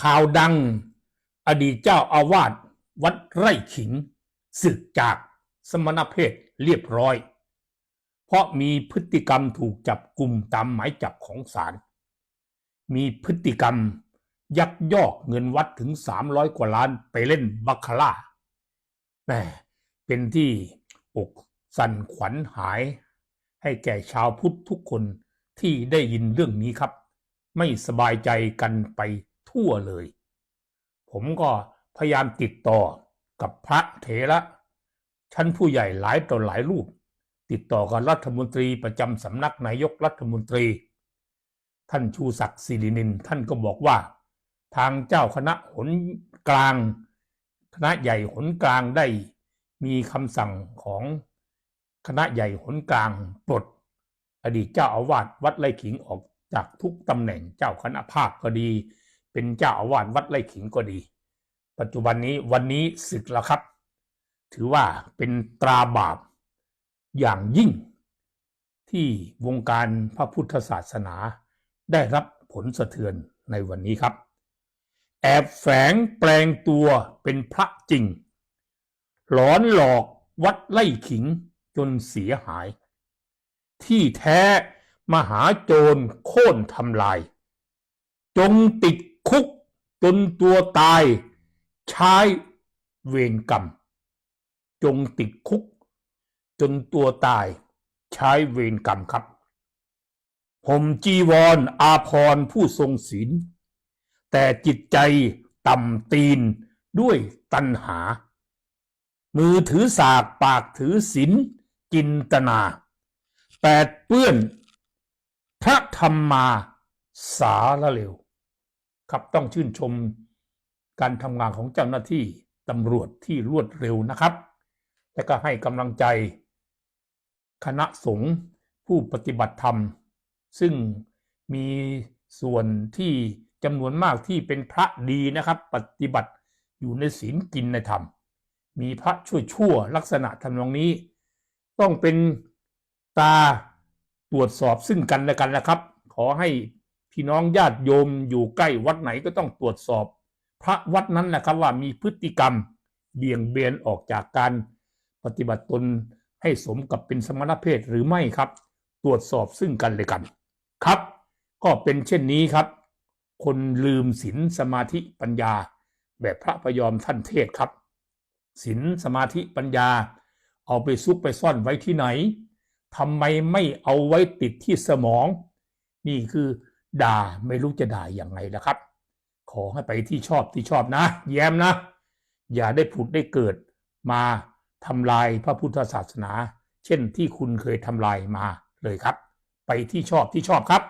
ข่าวดัง อดีตเจ้าอาวาสวัดไร่ขิงสึกจากสมณเพศเรียบร้อย เพราะมีพฤติกรรมถูกจับกลุ่มตามหมายจับของศาลมีพฤติกรรมยักยอกเงินวัดถึง 300 กว่าล้านไปเล่นบัคคาร่าแหมเป็นที่อกสั่นขวัญหาย ให้แก่ชาวพุทธทุกคนที่ได้ยินเรื่องนี้ครับ ไม่สบายใจกันไป ทั่วเลย ผมก็พยายามติดต่อกับพระเถระชั้นผู้ใหญ่หลายต่อหลายรูป ติดต่อกับรัฐมนตรีประจำสำนักนายกรัฐมนตรี ท่านชูศักดิ์ศิรินิน ท่านก็บอกว่า ทางเจ้าคณะหนกลาง คณะใหญ่หนกลางได้มีคำสั่งของคณะใหญ่หนกลางปลดอดีตเจ้าอาวาสวัดไร่ขิงออกจากทุกตำแหน่งเจ้าคณะภาคก็ดี เป็นเจ้าอาวาสวัดไร่ขิงก็ดี ปัจจุบันนี้วันนี้ศึกแล้วครับ ถือว่าเป็นตราบาปอย่างยิ่ง ที่วงการพระพุทธศาสนา ได้รับผลสะเทือนในวันนี้ครับ แอบแฝงแปลงตัวเป็นพระจริง หลอนหลอกวัดไล่ขิงจนเสียหาย ที่แท้มหาโจรโค่นทำลาย จงติด จนตัวตายใช้เวรกรรม จงติดคุก จนตัวตายใช้เวรกรรมครับ ผมจีวรออาพรผู้ทรงศีล แต่จิตใจต่ำตีนด้วยตัณหา มือถือสากปากถือศีลจินตนา แปดเปื้อน พระธรรมมาสาละเร็ว ครับต้องชื่นชมการทำงานของเจ้าหน้าที่ตำรวจที่รวดเร็วนะครับ และก็ให้กำลังใจ คณะสงฆ์ผู้ปฏิบัติธรรม ซึ่งมีส่วนที่จำนวนมากที่เป็นพระดีนะครับ ปฏิบัติอยู่ในศีลกินในธรรม มีพระชั่วลักษณะทำนองนี้ ต้องเป็นตาตรวจสอบซึ่งกันและกันนะครับ ขอให้ พี่น้องญาติโยมอยู่ใกล้วัดไหนก็ต้องตรวจสอบ พระวัดนั้นนะครับว่ามีพฤติกรรมเบี่ยงเบนออกจากการปฏิบัติตนให้สมกับเป็นสมณเพศหรือไม่ครับ ตรวจสอบซึ่งกันและกันครับ ก็เป็นเช่นนี้ครับ คนลืมศีลสมาธิปัญญา แบบพระพยอมท่านเทศครับศีลสมาธิปัญญา เอาไปซุกไปซ่อนไว้ที่ไหนทำไมไม่เอาไว้ติดที่สมอง นี่คือ ด่าไม่รู้จะด่าอย่างไรนะครับ ขอให้ไปที่ชอบที่ชอบนะ แย้มนะ อย่าได้ผุดได้เกิดมาทำลายพระพุทธศาสนา เช่นที่คุณเคยทำลายมาเลยครับ ไปที่ชอบที่ชอบครับ